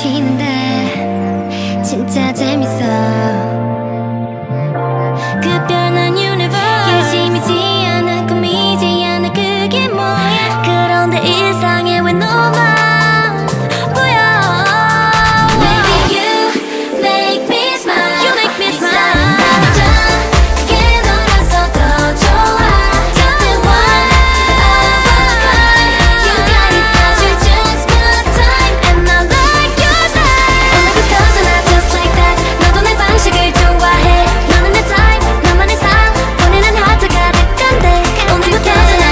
버티는데 진짜 재밌어.